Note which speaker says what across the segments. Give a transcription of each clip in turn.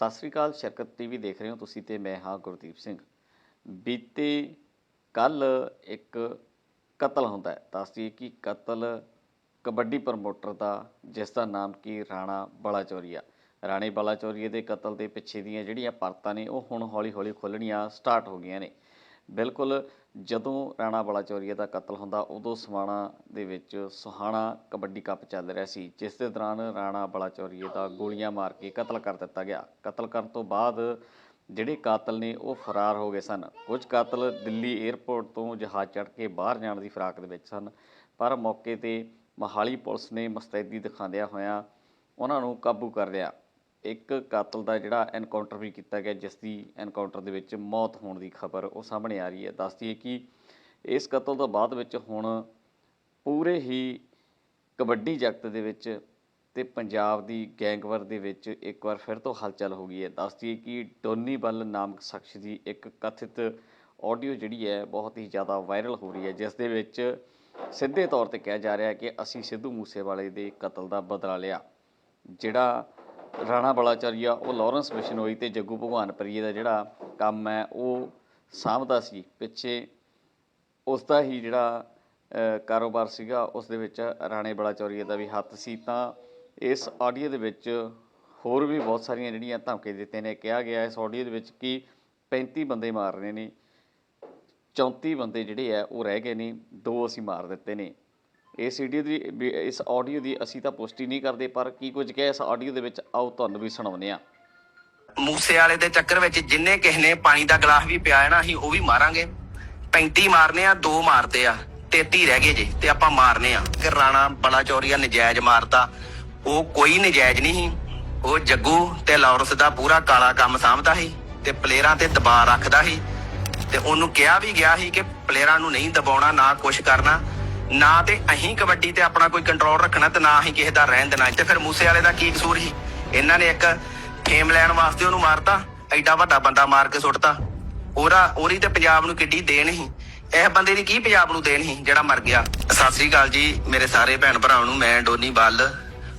Speaker 1: ਸਤਿ ਸ੍ਰੀ ਅਕਾਲ, ਸ਼ਰਕਤ TV ਦੇਖ ਰਹੇ ਹੋ ਤੁਸੀਂ ਤੇ ਮੈਂ ਹਾਂ ਗੁਰਦੀਪ ਸਿੰਘ। ਬੀਤੇ ਕੱਲ ਇੱਕ ਕਤਲ ਹੁੰਦਾ ਹੈ। ਦੱਸਦੀ ਕਿ ਕਤਲ ਕਬੱਡੀ ਪ੍ਰਮੋਟਰ ਦਾ, ਜਿਸ ਦਾ ਨਾਮ ਕੀ ਰਾਣਾ ਬਲਾਚੌਰੀਆ। ਰਾਣੇ ਬਲਾਚੌਰੀਏ ਦੇ ਕਤਲ ਦੇ ਪਿੱਛੇ ਦੀਆਂ ਜਿਹੜੀਆਂ ਪਰਤਾਂ ਨੇ, ਉਹ ਹੁਣ ਹੌਲੀ-ਹੌਲੀ ਖੁੱਲਣੀਆਂ ਸਟਾਰਟ ਹੋ ਗਈਆਂ ਨੇ। ਬਿਲਕੁਲ ਜਦੋਂ ਰਾਣਾ ਬਲਾਚੌਰੀਆ ਦਾ ਕਤਲ ਹੁੰਦਾ, ਉਦੋਂ ਸਮਾਣਾ ਦੇ ਵਿੱਚ ਸੁਹਾਣਾ ਕਬੱਡੀ ਕੱਪ ਚੱਲ ਰਿਹਾ ਸੀ, ਜਿਸ ਦੇ ਦੌਰਾਨ ਰਾਣਾ ਬਲਾਚੌਰੀਏ ਦਾ ਗੋਲੀਆਂ ਮਾਰ ਕੇ ਕਤਲ ਕਰ ਦਿੱਤਾ ਗਿਆ। ਕਤਲ ਕਰਨ ਤੋਂ ਬਾਅਦ ਜਿਹੜੇ ਕਾਤਲ ਨੇ, ਉਹ ਫਰਾਰ ਹੋ ਗਏ ਸਨ। ਕੁਝ ਕਾਤਲ ਦਿੱਲੀ 에ਅਰਪੋਰਟ ਤੋਂ ਜਹਾਜ਼ ਚੜ੍ਹ ਕੇ ਬਾਹਰ ਜਾਣ ਦੀ ਫਿਰਾਕ ਦੇ ਵਿੱਚ ਸਨ, ਪਰ ਮੌਕੇ ਤੇ ਮਹਾਲੀ ਪੁਲਿਸ ਨੇ ਮੁਸਤੈਦੀ ਦਿਖਾਉਂਦਿਆਂ ਹੋਇਆਂ ਉਹਨਾਂ ਨੂੰ ਕਾਬੂ ਕਰ ਲਿਆ। ਇੱਕ ਕਾਤਲ ਦਾ ਜਿਹੜਾ ਐਨਕਾਊਂਟਰ ਵੀ ਕੀਤਾ ਗਿਆ, ਜਿਸ ਦੀ ਐਨਕਾਊਂਟਰ ਦੇ ਵਿੱਚ ਮੌਤ ਹੋਣ ਦੀ ਖਬਰ ਉਹ ਸਾਹਮਣੇ ਆ ਰਹੀ ਹੈ। ਦੱਸਦੀ ਹੈ ਕਿ ਇਸ ਕਤਲ ਤੋਂ ਬਾਅਦ ਵਿੱਚ ਹੁਣ ਪੂਰੇ ਹੀ ਕਬੱਡੀ ਜਗਤ ਦੇ ਵਿੱਚ ਤੇ ਪੰਜਾਬ ਦੀ ਗੈਂਗਵਰ ਦੇ ਵਿੱਚ ਇੱਕ ਵਾਰ ਫਿਰ ਤੋਂ ਹਲਚਲ ਹੋ ਗਈ ਹੈ। ਦੱਸਦੀ ਹੈ ਕਿ ਡੋਨੀ ਬੱਲ ਨਾਮਕ ਸ਼ਖਸ ਦੀ ਇੱਕ ਕਥਿਤ ਆਡੀਓ ਜਿਹੜੀ ਹੈ ਬਹੁਤ ਹੀ ਜ਼ਿਆਦਾ ਵਾਇਰਲ ਹੋ ਰਹੀ ਹੈ, ਜਿਸ ਦੇ ਵਿੱਚ ਸਿੱਧੇ ਤੌਰ ਤੇ ਕਿਹਾ ਜਾ ਰਿਹਾ ਹੈ ਕਿ ਅਸੀਂ ਸਿੱਧੂ ਮੂਸੇਵਾਲੇ ਦੇ ਕਤਲ ਦਾ ਬਦਲਾ ਲਿਆ, ਜਿਹੜਾ ਰਾਣਾ ਬਲਾਚਾਰੀਆ, ਉਹ ਲਾਰੈਂਸ ਬਿਸ਼ਨੋਈ ਤੇ ਜੱਗੂ ਭਗਵਾਨਪੁਰੀਏ ਦਾ ਜਿਹੜਾ ਕੰਮ ਹੈ, ਉਹ ਸਾਂਭਦਾ ਸੀ। ਪਿੱਛੇ ਉਸ ਦਾ ਹੀ ਜਿਹੜਾ ਕਾਰੋਬਾਰ ਸੀਗਾ ਉਸ ਦੇ ਵਿੱਚ ਰਾਣੇ ਬਲਾਚੌਰੀਏ ਦਾ ਵੀ ਹੱਥ ਸੀ। ਤਾਂ ਇਸ ਆਡੀਓ ਦੇ ਵਿੱਚ ਹੋਰ ਵੀ ਬਹੁਤ ਸਾਰੀਆਂ ਜਿਹੜੀਆਂ ਧਮਕੀ ਦਿੱਤੇ ਨੇ, ਕਿਹਾ ਗਿਆ ਇਸ ਆਡੀਓ ਦੇ ਵਿੱਚ ਕਿ 35 ਬੰਦੇ ਮਾਰਨੇ ਨੇ 34 ਬੰਦੇ ਜਿਹੜੇ ਆ, ਉਹ ਰਹਿ ਗਏ ਨੇ, ਦੋ ਅਸੀਂ ਮਾਰ ਦਿੱਤੇ ਨੇ। ਇਸ ਵੀਡੀਓ ਦੀ, ਵੀ ਇਸ ਆਡੀਓ ਦੀ ਅਸੀਂ ਤਾਂ ਪੁਸ਼ਟੀ ਨਹੀਂ ਕਰਦੇ, ਪਰ ਕੀ ਕੁਝ ਕਿਹਾ ਇਸ ਆਡੀਓ ਦੇ ਵਿੱਚ, ਆਓ ਤੁਹਾਨੂੰ ਵੀ ਸੁਣਾਉਂਦੇ ਆ
Speaker 2: ਮੂਸੇ ਵਾਲੇ ਦੇ ਚੱਕਰ ਵਿੱਚ ਜਿੰਨੇ ਕਿਸੇ ਨੇ ਪਾਣੀ ਦਾ ਗਲਾਸ ਵੀ ਪਿਆ ਹੈ ਨਾ, ਅਸੀਂ ਉਹ ਵੀ ਮਾਰਾਂਗੇ। 35 ਮਾਰਨੇ ਆ, ਦੋ ਮਾਰਦੇ ਆ 33 ਰਹਿ ਗਏ ਜੇ, ਤੇ ਆਪਾਂ ਮਾਰਨੇ ਆ। ਕਿ ਰਾਣਾ ਬੜਾ ਚੌਰੀਆ ਨਜਾਇਜ਼ ਮਾਰਤਾ ਉਹ ਕੋਈ ਨਜਾਇਜ਼ ਨਹੀਂ ਸੀ। ਉਹ ਜੱਗੂ ਤੇ ਲਾਰੈਂਸ ਦਾ ਪੂਰਾ ਕਾਲਾ ਕੰਮ ਸਾਂਭਦਾ ਸੀ, ਤੇ ਪਲੇਅਰਾਂ ਤੇ ਦਬਾਅ ਰੱਖਦਾ ਸੀ। ਤੇ ਉਹਨੂੰ ਕਿਹਾ ਵੀ ਗਿਆ ਸੀ ਕਿ ਪਲੇਅਰਾਂ ਨੂੰ ਨਹੀਂ ਦਬਾਉਣਾ, ਨਾ ਕੁਛ ਕਰਨਾ। ਨਾ ਤੇ ਅਹੀਂ ਕਬੱਡੀ ਤੇ ਆਪਣਾ ਕੋਈ ਕੰਟਰੋਲ ਰੱਖਣਾ ਤੇ ਨਾ ਹੀ ਕਿਸੇ ਦਾ ਰਹਿਣ ਦੇਣਾ। ਤੇ ਫਿਰ ਮੂਸੇ ਵਾਲੇ ਦਾ ਕੀ ਕਸੂਰ ਸੀ? ਇਹਨਾਂ ਨੇ ਇੱਕ ਫੇਮ ਲੈਣ ਵਾਸਤੇ ਉਹਨੂੰ ਮਾਰਤਾ, ਐਡਾ ਵੱਡਾ ਬੰਦਾ ਮਾਰ ਕੇ ਸੁੱਟਤਾ। ਉਹਦਾ, ਉਹਦੀ ਤੇ ਪੰਜਾਬ ਨੂੰ ਕਿੱਡੀ ਦੇਣ ਸੀ। ਇਹ ਬੰਦੇ ਦੀ ਕੀ ਪੰਜਾਬ ਨੂੰ ਦੇਣ ਸੀ, ਜਿਹੜਾ ਮਰ ਗਿਆ? ਸਤਿ ਸ੍ਰੀ ਅਕਾਲ ਜੀ, ਮੇਰੇ ਸਾਰੇ ਭੈਣ ਭਰਾਵਾਂ ਨੂੰ, ਮੈਂ ਡੋਨੀ ਬੱਲ।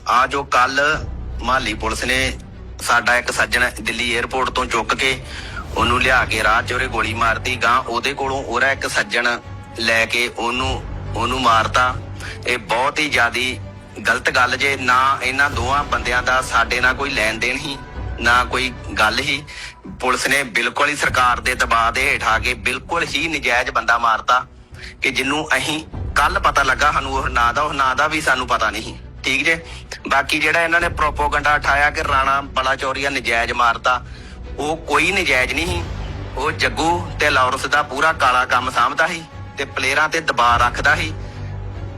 Speaker 2: ਆ ਜੋ ਕੱਲ ਮਾਲੀ ਪੁਲਿਸ ਨੇ ਸਾਡਾ ਇੱਕ ਸੱਜਣ ਦਿੱਲੀ 에ਅਰਪੋਰਟ ਤੋਂ ਚੁੱਕ ਕੇ ਉਹਨੂੰ ਲਿਆ ਕੇ ਰਾਹ 'ਚ ਉਹਰੇ ਗੋਲੀ ਮਾਰਤੀ ਗਾਂ ਉਹਦੇ ਕੋਲੋਂ ਉਹਦਾ ਇੱਕ ਸੱਜਣ ਲੈ ਕੇ ਉਹਨੂੰ ਉਹਨੂੰ ਮਾਰਤਾ। ਇਹ ਬਹੁਤ ਹੀ ਜ਼ਿਆਦੀ ਗਲਤ ਗੱਲ ਜੇ ਨਾ ਇਹਨਾਂ ਦੋਵਾਂ ਬੰਦਿਆਂ ਦਾ ਸਾਡੇ ਨਾਲ ਕੋਈ ਲੈਣ ਦੇਣ ਹੀ, ਨਾ ਕੋਈ ਗੱਲ ਹੀ। ਪੁਲਿਸ ਨੇ ਬਿਲਕੁਲ ਹੀ ਸਰਕਾਰ ਦੇ ਦਬਾਅ ਦੇ ਹੇਠ ਆ ਕੇ ਬਿਲਕੁਲ ਹੀ ਨਜਾਇਜ਼ ਬੰਦਾ ਮਾਰਤਾ ਕਿ ਜਿਹਨੂੰ ਅਸੀਂ ਕੱਲ ਪਤਾ ਲੱਗਾ ਸਾਨੂੰ ਉਹ ਨਾਂ ਦਾ, ਉਹ ਨਾਂ ਦਾ ਵੀ ਸਾਨੂੰ ਪਤਾ ਨਹੀਂ। ਠੀਕ ਜੇ? ਬਾਕੀ ਜਿਹੜਾ ਇਹਨਾਂ ਨੇ ਪ੍ਰੋਪੋਗੰਡਾ ਉਠਾਇਆ ਕਿ ਰਾਣਾ ਬਲਾਚੌਰੀਆ ਨਜਾਇਜ਼ ਮਾਰਤਾ, ਉਹ ਕੋਈ ਨਜਾਇਜ਼ ਨਹੀਂ ਸੀ। ਉਹ ਜੱਗੂ ਤੇ ਲਾਰੈਂਸ ਦਾ ਪੂਰਾ ਕਾਲਾ ਕੰਮ ਸਾਂਭਦਾ ਸੀ। ਤੇ ਪਲੇਅਰਾਂ ਤੇ ਦਬਾਅ ਰੱਖਦਾ ਸੀ।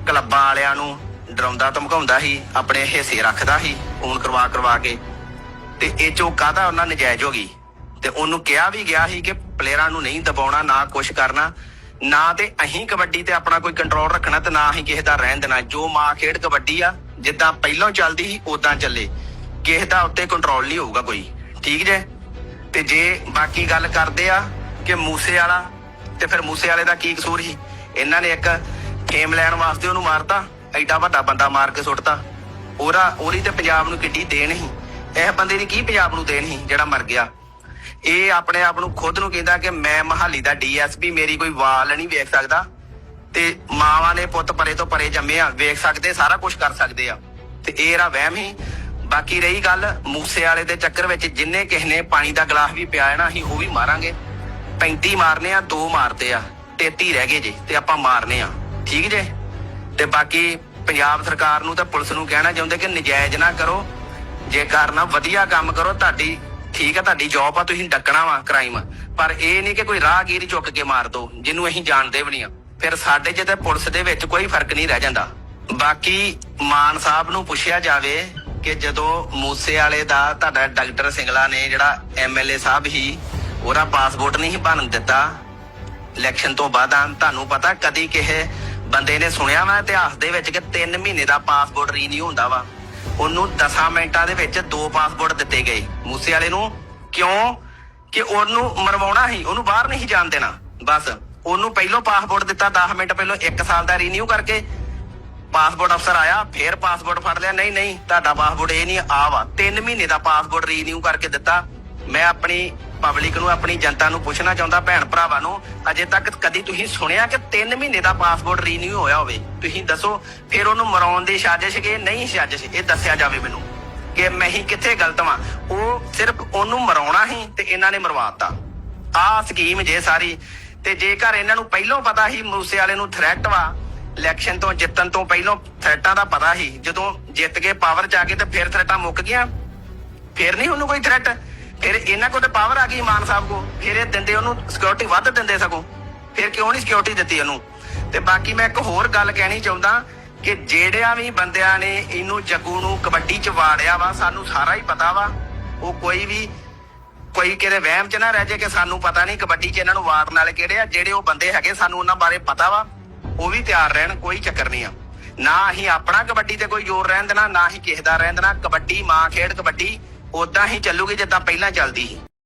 Speaker 2: ਕਲੱਬਾਂ ਵਾਲਿਆਂ ਨੂੰ ਡਰਾਉਂਦਾ, ਧਮਕਾਉਂਦਾ ਸੀ, ਆਪਣੇ ਹਿੱਸੇ ਰੱਖਦਾ ਸੀ, ਫੋਨ ਕਰਵਾ ਕਰਵਾ ਕੇ। ਤੇ ਇਹ ਚੋਂ ਕਾਹਦਾ ਉਹਨਾਂ ਨਜਾਇਜ਼ ਹੋ ਗਈ। ਤੇ ਉਹਨੂੰ ਕਿਹਾ ਵੀ ਗਿਆ ਸੀ ਕਿ ਪਲੇਅਰਾਂ ਨੂੰ ਨਹੀਂ ਦਬਾਉਣਾ, ਨਾ ਕੁਛ ਕਰਨਾ, ਨਾ ਤੇ ਅਹੀਂ ਕਬੱਡੀ ਤੇ ਆਪਣਾ ਕੋਈ ਕੰਟਰੋਲ ਰੱਖਣਾ ਤੇ ਨਾ ਹੀ ਕਿਸੇ ਦਾ ਰਹਿਣ ਦੇਣਾ। ਜੋ ਮਾਂ ਖੇਡ ਕਬੱਡੀ ਆ, ਜਿੱਦਾਂ ਪਹਿਲਾਂ ਚੱਲਦੀ ਸੀ ਉਦਾਂ ਚੱਲੇ। ਕਿਸੇ ਦਾ ਉੱਤੇ ਕੰਟਰੋਲ ਨਹੀਂ ਹੋਊਗਾ ਕੋਈ। ਠੀਕ ਜੇ? ਤੇ ਜੇ ਬਾਕੀ ਗੱਲ ਕਰਦੇ ਆ ਕਿ ਮੂਸੇ ਵਾਲਾ ਤੇ ਫਿਰ ਮੂਸੇ ਵਾਲੇ ਦਾ ਕੀ ਕਸੂਰ ਸੀ? ਇਹਨਾਂ ਨੇ ਇੱਕ ਫੇਮ ਲੈਣ ਵਾਸਤੇ ਉਹਨੂੰ ਮਾਰਤਾ, ਐਡਾ ਵੱਡਾ ਬੰਦਾ ਮਾਰ ਕੇ ਸੁੱਟਤਾ। ਉਹਦਾ, ਉਹਦੀ ਤੇ ਪੰਜਾਬ ਨੂੰ ਕਿੱਡੀ ਦੇਣ ਸੀ। ਇਹ ਬੰਦੇ ਦੀ ਕੀ ਪੰਜਾਬ ਨੂੰ ਦੇਣ ਸੀ, ਜਿਹੜਾ ਮਰ ਗਿਆ? ਇਹ ਆਪਣੇ ਆਪ ਨੂੰ ਖੁਦ ਨੂੰ ਕਹਿੰਦਾ ਕਿ ਮੈਂ ਮਹਾਲੀ ਦਾ ਡੀਐਸਪੀ ਮੇਰੀ ਕੋਈ ਵਾਲ ਨਹੀਂ ਵੇਖ ਸਕਦਾ। ਤੇ ਮਾਵਾਂ ਨੇ ਪੁੱਤ ਪਰੇ ਤੋਂ ਪਰੇ ਜੰਮੇ ਆ, ਵੇਖ ਸਕਦੇ, ਸਾਰਾ ਕੁਝ ਕਰ ਸਕਦੇ ਆ। ਤੇ ਇਹ ਰਾ ਵਹਿਮ ਹੀ ਬਾਕੀ ਰਹੀ ਗੱਲ, ਮੂਸੇ ਵਾਲੇ ਦੇ ਚੱਕਰ ਵਿੱਚ ਜਿੰਨੇ ਕਿਸੇ ਨੇ ਪਾਣੀ ਦਾ ਗਲਾਸ ਵੀ ਪਿਆ ਨਾ ਅਸੀਂ ਉਹ ਵੀ ਮਾਰਾਂਗੇ। 35 ਮਾਰਨੇ ਆ, ਦੋ ਮਾਰਦੇ ਆ 33 ਰਹਿ ਗਏ ਜੇ, ਤੇ ਆਪਾਂ ਮਾਰਨੇ ਆ। ਠੀਕ ਜੇ? ਤੇ ਬਾਕੀ ਪੰਜਾਬ ਸਰਕਾਰ ਨੂੰ ਤੇ ਪੁਲਿਸ ਨੂੰ ਕਹਿਣਾ ਚਾਹੁੰਦੇ ਕਿ ਨਜਾਇਜ਼ ਨਾ ਕਰੋ। ਜੇ ਕਰਨਾ ਵਧੀਆ ਕੰਮ ਕਰੋ, ਤੁਹਾਡੀ, ਠੀਕ ਹੈ ਤੁਹਾਡੀ ਜੌਬ ਆ, ਤੁਸੀਂ ਡੱਕਣਾ ਵਾ ਕ੍ਰਾਈਮ ਪਰ ਇਹ ਨਹੀਂ ਕਿ ਕੋਈ ਰਾਹਗੀਰ ਚੁੱਕ ਕੇ ਮਾਰ ਦੋ, ਜਿਹਨੂੰ ਅਸੀਂ ਜਾਣਦੇ ਵੀ ਨਹੀਂ ਆ। ਫਿਰ ਸਾਡੇ ਚ ਤੇ ਪੁਲਿਸ ਦੇ ਵਿੱਚ ਕੋਈ ਫ਼ਰਕ ਨਹੀਂ ਰਹਿ ਜਾਂਦਾ। ਬਾਕੀ ਮਾਨ ਸਾਹਿਬ ਨੂੰ ਪੁੱਛਿਆ ਜਾਵੇ ਕਿ ਜਦੋਂ ਮੂਸੇ ਵਾਲੇ ਦਾ ਤੁਹਾਡਾ ਡਾਕਟਰ ਸਿੰਗਲਾ ਨੇ ਜਿਹੜਾ ਐਮਐਲਏ ਸਾਹਿਬ ਹੀ ਉਹਦਾ ਪਾਸਪੋਰਟ ਨਹੀਂ ਸੀ ਬਣਨ ਦਿੱਤਾ। ਇਲੈਕਸ਼ਨ ਤੋਂ ਬਾਅਦ ਆ ਤੁਹਾਨੂੰ ਪਤਾ ਕਦੀ ਕਿਸੇ ਬੰਦੇ ਨੇ ਸੁਣਿਆ ਵਾ ਇਤਿਹਾਸ ਦੇ ਵਿੱਚ ਕਿ 3 ਮਹੀਨੇ ਦਾ ਪਾਸਪੋਰਟ ਰੀਨਿਊ ਹੁੰਦਾ ਵਾ। ਉਹਨੂੰ 10 ਮਿੰਟਾਂ ਦੇ ਵਿੱਚ ਦੋ ਪਾਸਪੋਰਟ ਦਿੱਤੇ ਗਏ। ਮੂਸੇ ਵਾਲੇ ਨੂੰ ਕਿਉਂ? ਕਿ ਉਹਨੂੰ ਮਰਵਾਉਣਾ ਸੀ, ਉਹਨੂੰ ਬਾਹਰ ਨਹੀਂ ਜਾਣ ਦੇਣਾ। ਬਸ, ਉਹਨੂੰ ਪਹਿਲੋਂ ਪਾਸਪੋਰਟ ਦਿੱਤਾ 10 ਮਿੰਟ ਪਹਿਲੋਂ 1 ਸਾਲ ਦਾ ਰੀਨਿਊ ਕਰਕੇ ਪਾਸਪੋਰਟ ਅਫਸਰ ਆਇਆ, ਫੇਰ ਪਾਸਪੋਰਟ ਫੜ ਲਿਆ। ਨਹੀਂ ਨਹੀਂ, ਤੁਹਾਡਾ ਪਾਸਪੋਰਟ ਇਹ ਨਹੀਂ, ਆ ਵਾ। 3 ਮਹੀਨੇ ਦਾ ਪਾਸਪੋਰਟ ਰੀਨਿਊ ਕਰਕੇ ਦਿੱਤਾ। ਮੈਂ ਆਪਣੀ ਪਬਲਿਕ ਨੂੰ, ਆਪਣੀ ਜਨਤਾ ਨੂੰ ਪੁੱਛਣਾ ਚਾਹੁੰਦਾ, ਭੈਣ ਭਰਾਵਾਂ ਨੂੰ, ਅਜੇ ਤੱਕ ਕਦੀ ਤੁਸੀਂ ਸੁਣਿਆ ਕਿ 3 ਮਹੀਨੇ ਦਾ ਪਾਸਪੋਰਟ ਰੀਨਿਊ ਹੋਇਆ ਹੋਵੇ? ਤੁਸੀਂ ਦੱਸੋ, ਫਿਰ ਉਹਨੂੰ ਮਰਾਉਣ ਦੀ ਸਾਜ਼ਿਸ਼ ਕਿ ਨਹੀਂ ਸਾਜ਼ਿਸ਼? ਇਹ ਦੱਸਿਆ ਜਾਵੇ ਮੈਨੂੰ ਕਿ ਮੈਂ ਹੀ ਕਿੱਥੇ ਗਲਤ ਵਾਂ? ਉਹ ਸਿਰਫ ਉਹਨੂੰ ਮਰਾਉਣਾ ਸੀ ਤੇ ਇਹਨਾਂ ਨੇ ਮਰਵਾਤਾ ਆਹ ਸਕੀਮ ਜੇ ਸਾਰੀ, ਤੇ ਜੇਕਰ ਇਹਨਾਂ ਨੂੰ ਪਹਿਲਾਂ ਪਤਾ ਸੀ ਮੂਸੇ ਵਾਲੇ ਨੂੰ ਥ੍ਰੈਟ ਵਾ ਇਲੈਕਸ਼ਨ ਤੋਂ ਜਿੱਤਣ ਤੋਂ ਪਹਿਲਾਂ ਥ੍ਰੈਟਾਂ ਦਾ ਪਤਾ ਸੀ, ਜਦੋਂ ਜਿੱਤ ਕੇ ਪਾਵਰ ਚ ਆ ਗਏ ਤੇ ਫਿਰ ਥ੍ਰੈਟਾਂ ਮੁੱਕ ਗਈਆਂ। ਫਿਰ ਨਹੀਂ ਉਹਨੂੰ ਕੋਈ ਥ੍ਰੈਟ ਫਿਰ ਇਹਨਾਂ ਕੋਲ ਤੇ ਪਾਵਰ ਆ ਗਈ ਮਾਨ ਸਾਹਿਬ ਕੋ ਫਿਰ ਇਹ ਦਿੰਦੇ ਉਹਨੂੰ ਸਿਕਿਉਰਿਟੀ ਵੱਧ ਦਿੰਦੇ ਸਗੋਂ। ਫਿਰ ਕਿਉਂ ਨਹੀਂ ਸਿਕਿਉਰਿਟੀ ਦਿੱਤੀ ਉਹਨੂੰ? ਤੇ ਬਾਕੀ ਮੈਂ ਇੱਕ ਹੋਰ ਗੱਲ ਕਹਿਣੀ ਚਾਹੁੰਦਾ ਕਿ ਜਿਹੜਿਆਂ ਵੀ ਬੰਦਿਆਂ ਨੇ ਇਹਨੂੰ ਜੱਗੂ ਨੂੰ ਕਬੱਡੀ ਚ ਵਾੜਿਆ ਵਾ, ਸਾਨੂੰ ਸਾਰਾ ਹੀ ਪਤਾ ਵਾ। ਉਹ ਕੋਈ ਵੀ, ਕੋਈ ਕਿਤੇ ਵਹਿਮ ਚ ਨਾ ਰਹਿ ਜੇ ਕਿ ਸਾਨੂੰ ਪਤਾ ਨਹੀਂ ਕਬੱਡੀ ਚ ਇਹਨਾਂ ਨੂੰ ਵਾੜਨ ਵਾਲੇ ਕਿਹੜੇ ਆ। ਜਿਹੜੇ ਉਹ ਬੰਦੇ ਹੈਗੇ, ਸਾਨੂੰ ਉਹਨਾਂ ਬਾਰੇ ਪਤਾ ਵਾ। ਉਹ ਵੀ ਤਿਆਰ ਰਹਿਣ, ਕੋਈ ਚੱਕਰ ਨਹੀਂ ਆ। ਨਾ ਅਸੀਂ ਆਪਣਾ ਕਬੱਡੀ ਤੇ ਕੋਈ ਜ਼ੋਰ ਰਹਿਣ ਦੇਣਾ, ਨਾ ਹੀ ਕਿਸੇ ਦਾ ਰਹਿਣ ਦੇਣਾ। ਕਬੱਡੀ, ਮਾਂ ਖੇਡ, ਕਬੱਡੀ। ਉਦਾਂ ਹੀ ਚੱਲੂਗੀ ਜਿੱਦਾਂ ਪਹਿਲਾਂ ਚੱਲਦੀ ਸੀ।